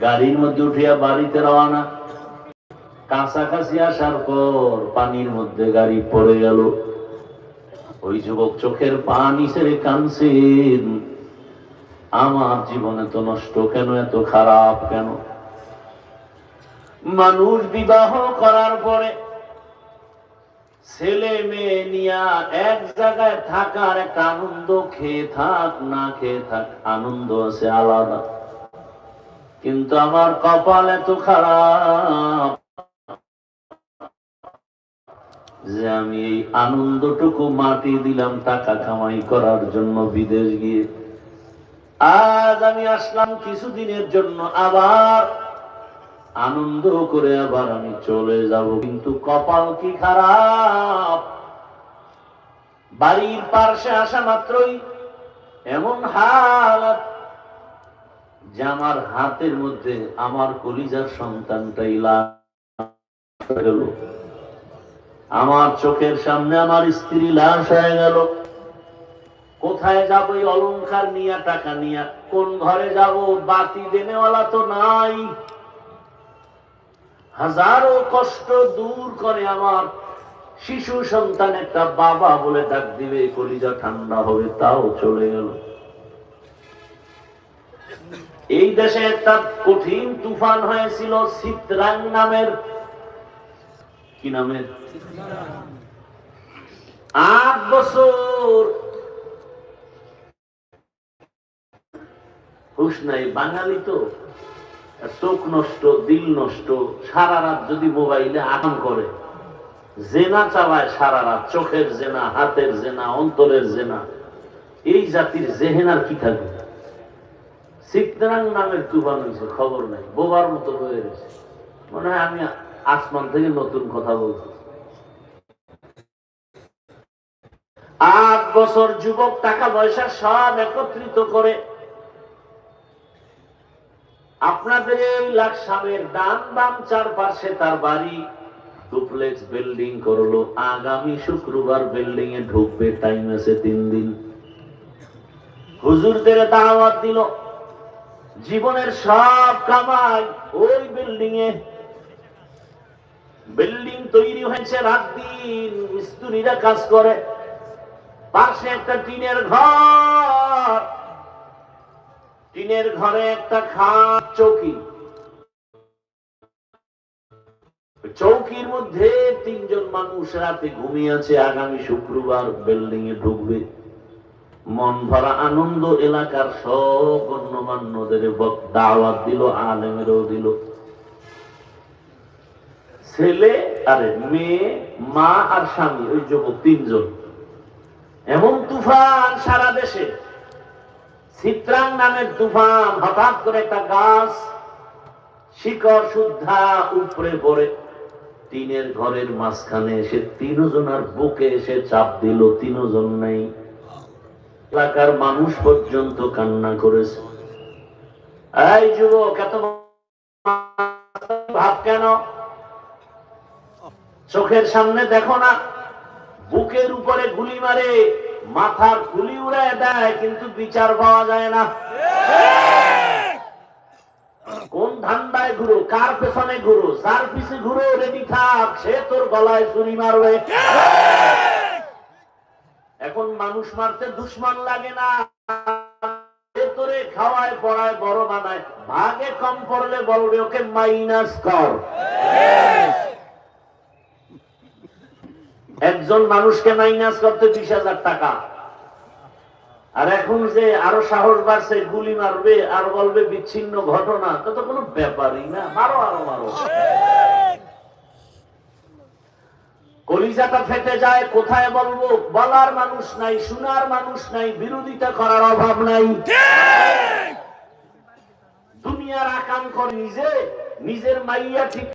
গাড়ির মধ্যে উঠিয়া বাড়িতে রওনা। কাছাকাছি আসার পর পানির মধ্যে গাড়ি পড়ে গেল। ওই যুবক চোখের পানি ছেড়ে কানছেন আমার জীবনে তো নষ্ট কেন, এত খারাপ কেন? মানুষ বিবাহ করার পরে ছেলে মেয়ে নিয়া এক জায়গায় থাকার একটা আনন্দ, খেয়ে থাক, না খেয়ে থাক, আনন্দ আছে আলাদা। কিন্তু আমার কপাল এত খারাপ যে আমি এই আনন্দটুকু মাটি দিলাম টাকা কামাই করার জন্য বিদেশ গিয়ে। আজ আমি আসলাম কিছুদিনের জন্য, আবার আনন্দ করে আবার আমি চলে যাব। কিন্তু কপাল কি খারাপ? বাড়ির পার্শ্বে আসা মাত্রই এমন হালাত যে আমার হাতের মধ্যে আমার কলিজার সন্তানটাই গেল। আমার চোখের সামনে আমার স্ত্রী লাশ হয়ে গেল। কোথায় যাব এই অলংকার নিয়া, টাকা নিয়া? কোন ঘরে যাব? বাতি দেনেওয়ালা তো নাই। হাজারো কষ্ট দূর করে আমার শিশু সন্তান একটা বাবা বলে ডাক দিবে, কলিজা ঠান্ডা হবে, তাও চলে গেল। এই দেশে একটা কঠিন তুফান হয়েছিল সিত্রাং নামের। কি নামের? আট বছর। হুশ নাই, বাঙালি তো। চোখ নষ্ট, দিল নষ্ট, সারা রাত যদি মোবাইলে আরাম করে। জেনা চালায় সারা রাত, চোখের জেনা, হাতের জেনা, অন্তরের জেনা। এই জাতির জেহেনার কি থাকবে? সিকদারাং নামের তুফান হয়েছে, খবর নাই, বোবার মতো হয়ে গেছে। মনে হয় আমি আসমান থেকে নতুন কথা বলছি। আট বছর যুবক টাকা পয়সা সব একত্রিত করে আপনাদের এই লাকসামের ডান বাম চারপাশে তার বাড়ি ডুপ্লেক্স বিল্ডিং করল, আগামী শুক্রবার বিল্ডিং এ ঢুকবে টাইম আছে তিন দিন। হুজুরদের দাওয়াত দিল জীবনের সব কামাই ওই বিল্ডিং এ বিল্ডিং তৈরি হয়েছে রাত দিন মিস্ত্রিরা কাজ করে। পাশে একটা টিনের ঘর। টিনের ঘরে একটা খাট, চৌকি। চৌকির মধ্যে তিনজন মানুষ রাতে ঘুমিয়ে আছে। আগামী শুক্রবার বিল্ডিং এ ঢুকবে। মন ভরা আনন্দ এলাকার সব গণ্যমান্যদের দাওয়াত দিল, আলেমেরও দিল। ছেলে আরে মেয়ে, মা আর স্বামী, ওই যুবক তিনজন। এমন তুফান সারা দেশে। চিত্রাং নামের তুফান, হঠাৎ করে একটা গাছ শিকড় শুদ্ধা উপরে পড়ে। টিনের ঘরের মাঝখানে এসে তিনজনার বুকে এসে চাপ দিল, তিনজন নাই। এলাকার মানুষ পর্যন্ত কান্না করেছে। এই যুবক, এত ভাব কেন? চোখের সামনে দেখো না, বুকের উপরে গুলি মারে, মাথার গুলি উড়ায় দেয়, কিন্তু বিচার পাওয়া যায় না। কোন ধান্দায় ঘুরো, কার পেছনে ঘুরো, যার পিছে ঘুরো রেডি থাক, সে তোর গলায় চুরি মারবে। এখন মানুষ মারতে দুশ্মন লাগে না। সে তোরে খাওয়ায়, পড়ায়, বড় বানায় ভাগে কম পড়লে বলবে ওকে মাইনাস কর। একজন মানুষকে মাইনাস করতে বিশ হাজার টাকা। আর এখন যে আরও সাহস বাড়ছে, গুলি মারবে আর বলবে বিচ্ছিন্ন ঘটনা তো কোনো ব্যাপারই না। মারো আরও মারো। কলিজাটা ফেটে যায় কোথায় বলব? বলার মানুষ নাই শোনার মানুষ নাই বিরোধিতা করার অভাব নাই। দুনিয়ার আকাম কর নিজে নিজের মাইয়া ঠিক